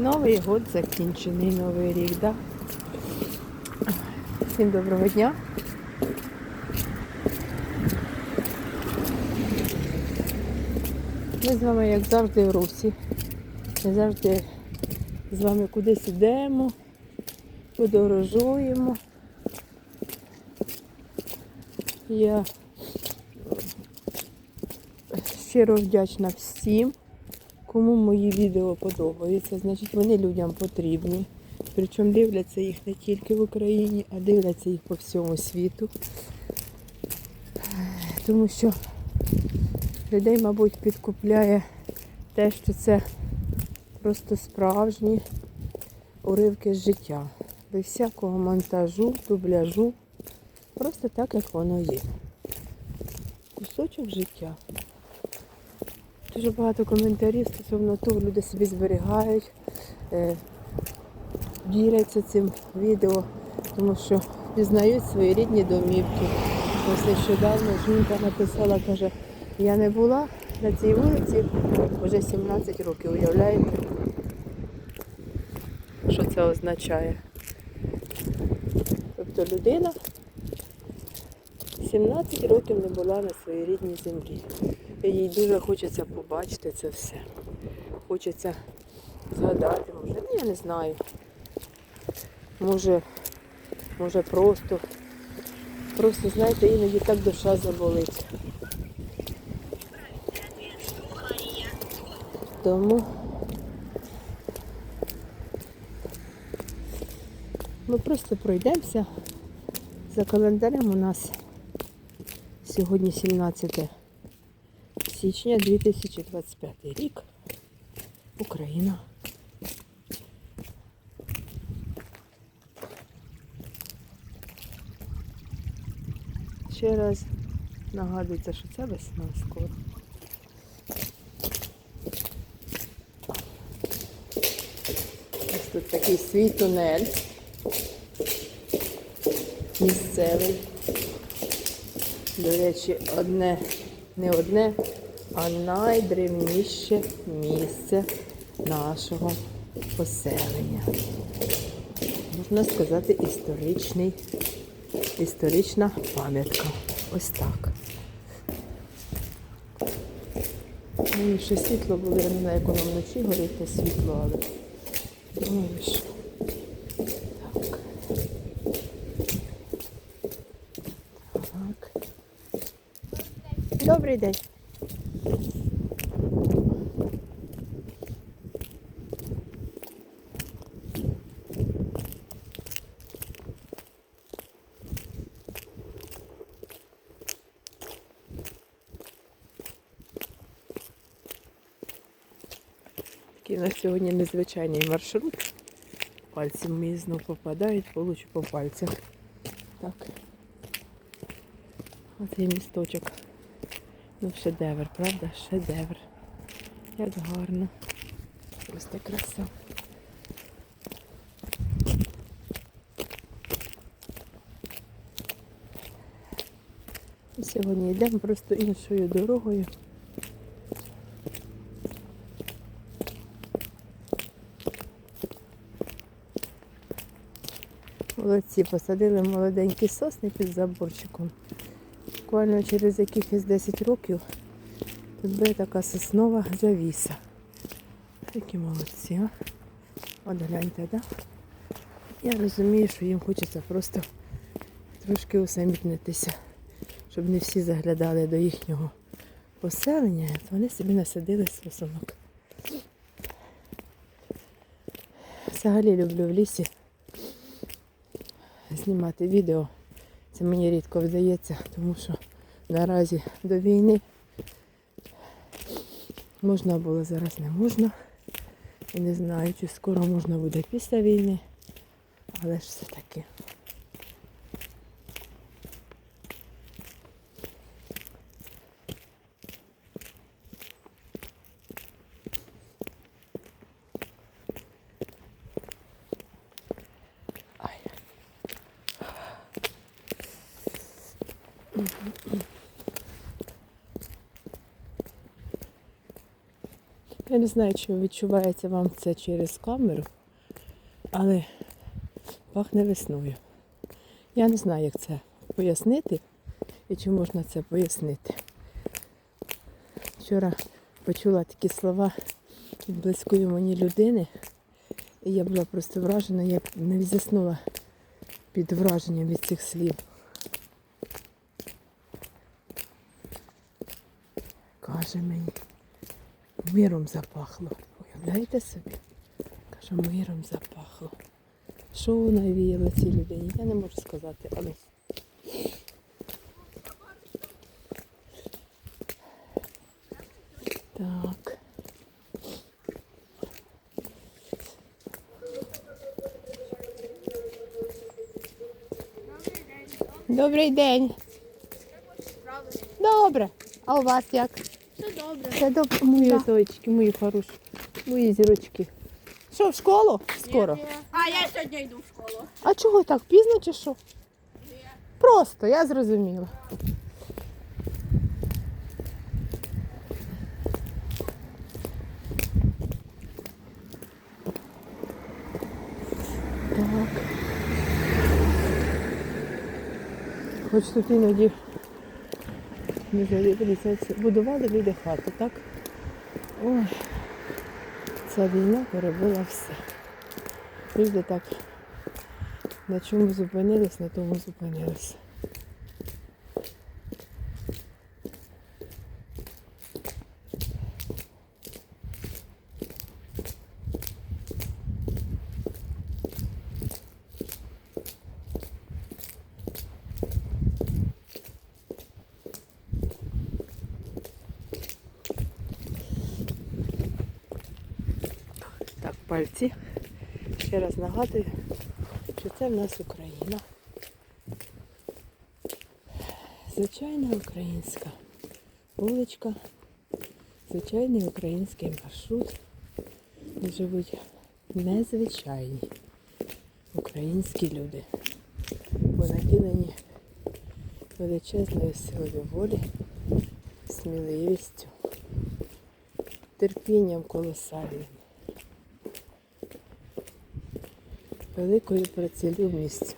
Новий год закінчений, новий рік, так? Да? Всім доброго дня. Ми з вами, як завжди, в русі. Ми завжди з вами кудись йдемо, подорожуємо. Я щиро вдячна всім, кому мої відео подобаються. Значить, вони людям потрібні. Причому дивляться їх не тільки в Україні, а дивляться їх по всьому світу. Тому що людей, мабуть, підкупляє те, що це просто справжні уривки з життя. Без всякого монтажу, дубляжу. Просто так, як воно є. Кусочок життя. Дуже багато коментарів стосовно того, люди собі зберігають, е, діляться цим відео, тому що пізнають свої рідні домівки. Ось нещодавно жінка написала, каже, я не була на цій вулиці вже 17 років, уявляєте? Що це означає? Тобто людина 17 років не була на своїй рідній землі. Їй дуже хочеться побачити це все. Хочеться згадати, може, ну я не знаю. Може, може просто, просто, знаєте, іноді так душа заболить. Тому ми просто пройдемося. За календарем у нас сьогодні 17 січня 2025 рік. Україна. Ще раз нагадується, що це весна скоро. Ось тут такий свій тунель. Місцевий. До речі, одне, не одне, а найдревніше місце нашого поселення. Можна сказати, історичний, історична пам'ятка. Ось так. Ну, ще світло було, я не знаю, як воно вночі горить те світло, але думаю, що так. Так. Добрий день. Нас сьогодні незвичайний маршрут. Пальці мої знов попадають, получу по пальцях. Так. Оцей місточок. Ну, шедевр, правда? Шедевр. Як гарно. Просто краса. Сьогодні йдемо просто іншою дорогою. Молодці, посадили молоденькі сосни під заборчиком. Буквально через якихось 10 років тут буде така соснова завіса. Такі молодці, а? От гляньте, так? Да? Я розумію, що їм хочеться просто трошки усамітнитися, щоб не всі заглядали до їхнього поселення, вони собі насадили сосунок. Взагалі люблю в лісі знімати відео. Це мені рідко вдається, тому що наразі до війни можна було, зараз не можна. І не знаю, чи скоро можна буде після війни, але ж все таки. Я не знаю, чи відчувається вам це через камеру, але пахне весною. Я не знаю, як це пояснити і чи можна це пояснити. Вчора почула такі слова від близької мені людини, і я була просто вражена, я навіть заснула під враженням від цих слів. Мені, миром запахло. Уявляєте собі? Каже, миром запахло. Що навіяло цій людині? Я не можу сказати, але. Так. Добрий день. Добре. А у вас як? Добре. Це добре. Мої зойчики, мої хороші, мої зірочки. Що, в школу? Скоро. А я сьогодні йду в школу. А чого так? Пізно чи що? Просто, я зрозуміла. Так. Хоч тут іноді не знаю, дивіться, це будували люди хату, так? Ой, ця війна перебила все. Люди так на чому зупинились, на тому зупинились. Так, пальці. Ще раз нагадую, що це в нас Україна. Звичайна українська вуличка, звичайний український маршрут, живуть незвичайні українські люди, понаділені величезною силою волі, сміливістю, терпінням колосальним. Великою працелюбністю.